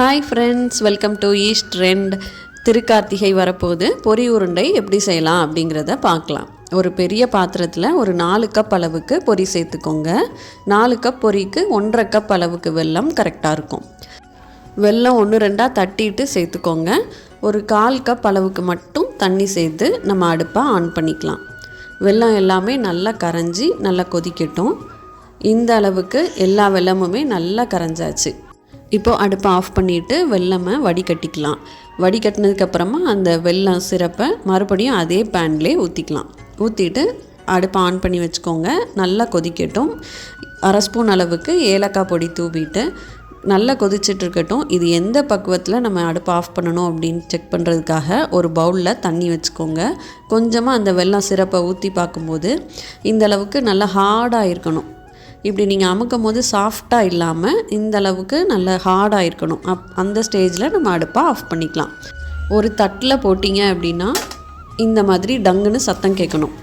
Hi friends welcome to east trend Thirukarthigai வரப்போது பொரி உருண்டை எப்படி செய்யலாம் அப்படிங்கிறத பார்க்கலாம். ஒரு பெரிய பாத்திரத்தில் ஒரு நாலு கப் அளவுக்கு பொரி சேர்த்துக்கோங்க. நாலு கப் பொரிக்கு ஒன்றரை கப் அளவுக்கு வெல்லம் கரெக்டாக இருக்கும். வெல்லம் ஒன்று ரெண்டாக தட்டிட்டு சேர்த்துக்கோங்க. ஒரு கால் கப் அளவுக்கு மட்டும் தண்ணி சேர்த்து நம்ம அடுப்பை ஆன் பண்ணிக்கலாம். வெல்லம் எல்லாமே நல்லா கரைஞ்சி நல்லா கொதிக்கட்டும். இந்த அளவுக்கு எல்லா வெல்லமுமே நல்லா கரைஞ்சாச்சு. இப்போது அடுப்பை ஆஃப் பண்ணிவிட்டு வெள்ளமை வடிகட்டிக்கலாம். வடிகட்டினதுக்கப்புறமா அந்த வெல்லம் சிறப்பை மறுபடியும் அதே பேன்லேயே ஊற்றிக்கலாம் ஊற்றிட்டு அடுப்பை ஆன் பண்ணி வச்சுக்கோங்க. நல்லா கொதிக்கட்டும். அரை ஸ்பூன் அளவுக்கு ஏலக்காய் பொடி தூவிட்டு நல்லா கொதிச்சிட்டு இருக்கட்டும். இது எந்த பக்குவத்தில் நம்ம அடுப்பை ஆஃப் பண்ணணும் அப்படின்னு செக் பண்ணுறதுக்காக ஒரு பவுலில் தண்ணி வச்சுக்கோங்க. கொஞ்சமாக அந்த வெள்ளம் சிறப்பை ஊற்றி பார்க்கும்போது இந்த அளவுக்கு நல்லா ஹார்டாக இருக்கணும். இப்படி நீங்கள் அமுக்கும் போது சாஃப்டாக இல்லாமல் இந்த அளவுக்கு நல்ல ஹார்டாக இருக்கணும். அப் அந்த ஸ்டேஜில் நம்ம அடுப்பை ஆஃப் பண்ணிக்கலாம். ஒரு தட்டில் போட்டிங்க அப்படின்னா இந்த மாதிரி டங்குன்னு சத்தம் கேட்கணும்.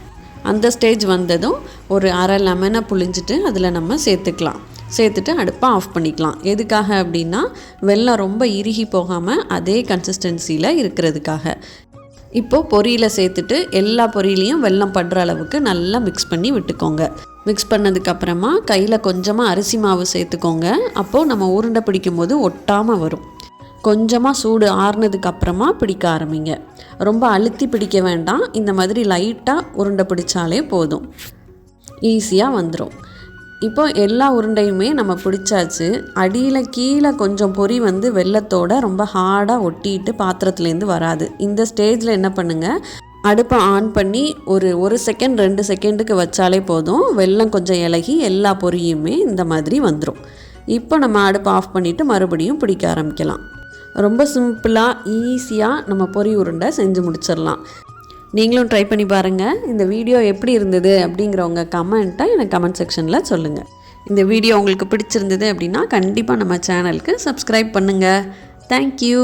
அந்த ஸ்டேஜ் வந்ததும் ஒரு அரை லெமனை புழிஞ்சிட்டு அதில் நம்ம சேர்த்துக்கலாம். சேர்த்துட்டு அடுப்பை ஆஃப் பண்ணிக்கலாம். எதுக்காக அப்படின்னா வெள்ளம் ரொம்ப இறுகி போகாமல் அதே கன்சிஸ்டன்சியில் இருக்கிறதுக்காக. இப்போது பொரியில் சேர்த்துட்டு எல்லா பொரியிலையும் வெள்ளம் படுற அளவுக்கு நல்லா மிக்ஸ் பண்ணி விட்டுக்கோங்க. மிக்ஸ் பண்ணதுக்கப்புறமா கையில் கொஞ்சமாக அரிசி மாவு சேர்த்துக்கோங்க. அப்போது நம்ம உருண்டை பிடிக்கும் போது ஒட்டாமல் வரும். கொஞ்சமாக சூடு ஆறுனதுக்கப்புறமா பிடிக்க ஆரம்பிங்க. ரொம்ப அழுத்தி பிடிக்க வேண்டாம். இந்த மாதிரி லைட்டாக உருண்டை பிடிச்சாலே போதும். ஈஸியாக வந்துடும் இப்போ எல்லா உருண்டையுமே நம்ம பிடிச்சாச்சு. அடியில் கீழே கொஞ்சம் பொறி வந்து வெள்ளத்தோட ரொம்ப ஹார்டாக ஒட்டிட்டு பாத்திரத்துலேருந்து வராது. இந்த ஸ்டேஜில் என்ன பண்ணுங்கள் அடுப்பை ஆன் பண்ணி ஒரு ஒரு செகண்ட் ரெண்டு செகண்டுக்கு வச்சாலே போதும். வெள்ளம் கொஞ்சம் இலகி எல்லா பொரியுமே இந்த மாதிரி வந்துடும் இப்போ நம்ம அடுப்பை ஆஃப் பண்ணிவிட்டு மறுபடியும் பிடிக்க ஆரம்பிக்கலாம். ரொம்ப சிம்பிளாக ஈஸியாக நம்ம பொரி உருண்டை செஞ்சு முடிச்சிடலாம். நீங்களும் ட்ரை பண்ணி பாருங்கள் இந்த வீடியோ எப்படி இருந்தது அப்படிங்கிறவங்க கமெண்ட்டை எனக்கு கமெண்ட் செக்ஷனில் சொல்லுங்கள் இந்த வீடியோ உங்களுக்கு பிடிச்சிருந்தது அப்படின்னா கண்டிப்பாக நம்ம சேனலுக்கு சப்ஸ்கிரைப் பண்ணுங்கள் தேங்க்யூ